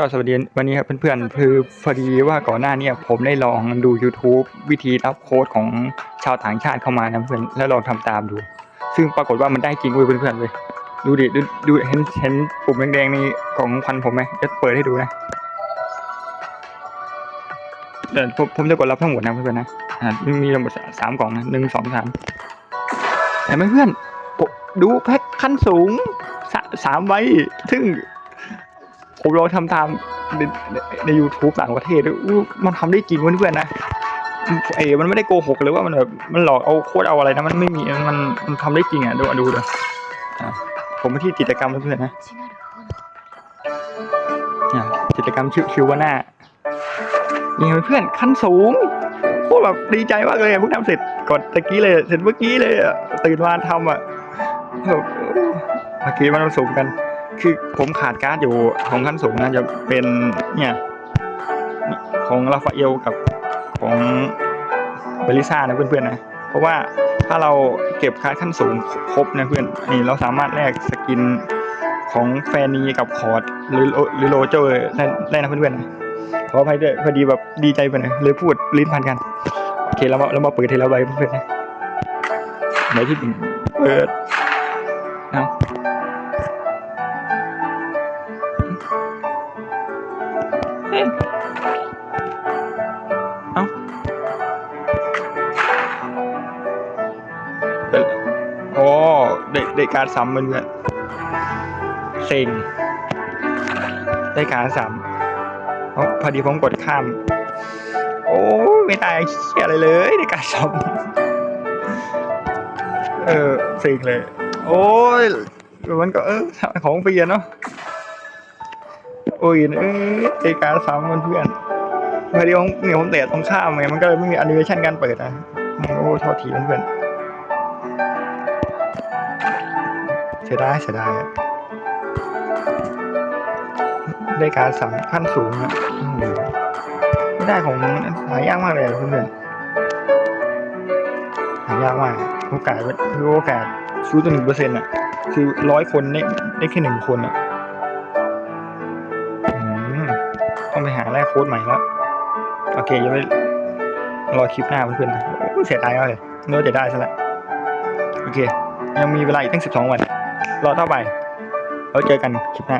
ก็สวัสดีวันนี้ครับเพื่อนๆคือพอดีว่าก่อนหน้าเนี้ผมได้ลองดู YouTube วิธีรับโค้ดของชาวต่างชาติเข้ามานะเพื่อนแล้วลองทำตามดู ซึ่งปรากฏว่ามันได้จริงเว้ยเพื่อนๆเว้ยดูดิดูดูเห็นเห็นปุ่มแดงๆนี่ของควันผมไหมจะเปิดให้ดูนะเดี๋ยวผมผมจะกดรับทั้งหมดนะเพื่อนๆนะอ่ามีทั้งหมดสามกล่องนะหนึ่งสองสามเห็นไหมเพื่อนผมดูแพ็คขั้นสูงสาสามใบซึ่ง ผมลองทำตามในในใน YouTube ต่างประเทศอู้มันทำได้จริงเพื่อนๆนะเอ๋มันไม่ได้โกหกหรือว่ามันแบบมันหลอกเอาโค้ดเอาอะไรนะมันไม่มีมันมันทำได้จริงอะดูดูเดูอะผมไปที่กิจกรรมเพื่อนๆนะกิจกรรมชื่อคิววาน่านี่เพื่อนขั้นสูงโคตรแบบดีใจมากเลยเพิ่งทำเสร็จก่อนตะกี้เลยเสร็จเมื่อกี้เลยอะตื่นมาทำอะแบบเมื่อกี้มันผสมกัน คือผมขาดการ์ดอยู่ของขั้นสูงนะจะเป็นเนี่ยของราฟาเอลกับของเบลิซ่านะเพื่อนๆนะ เพราะว่าถ้าเราเก็บการ์ดขั้นสูงครบนะเพื่อนนี่เราสามารถแลกสกินของแฟนนีกับคอร์ดหรือหรือโรเจอร์ได้ได้นะเพื่อนๆนะขออภัยด้วยพอดีแบบดีใจไปหน่อยเลยพูดลิ้นพันกันโอเคเรามาเรามาเปิดทีละใบเพื่อนๆนะไหนที่หนึ่งเปิดเอา เอ๊ะเอ้าเป็นโอ้เด็กเด็กการซ้ำมันเพื่อนเซ็งได้การซ้ำเพราะพอดีผมกดข้าม โอ้ไม่ตายเชี่ยอะไรเลยได้การซ้ำเออเซ็งเลย โอ้ยมันก็เออของเปลี่ยนเนาะ โอ้ยเอ้ยเอการซ้ำมันเพื่อนพอดีผมเนี่ยผมเตะตรงข้ามไงมันก็เลยไม่มีแอนิเมชันการเปิดนะโอ้โทษทีเพื่อนเสียดายเสียดายได้การสามขั้นสูงอะไม่ได้ของหายากมากเลยเพื่อนหายากมากโอกาสคือโอกาสชูตัวหนึ่งเปอร์เซ็นต์อะ คือร้อยคนได้ได้แค่หนึ่งคนอะ ต้องไปหาแลกโค้ดใหม่แล้วโอเคยังไม่รอคลิปหน้าเพื่อนๆนะเสียดายมากเลยเนื้อจะได้ซะแล้วโอเค ยังมีเวลาอีกตั้งสิบสองวัน รอเท่าไปเราเจอกันคลิปหน้า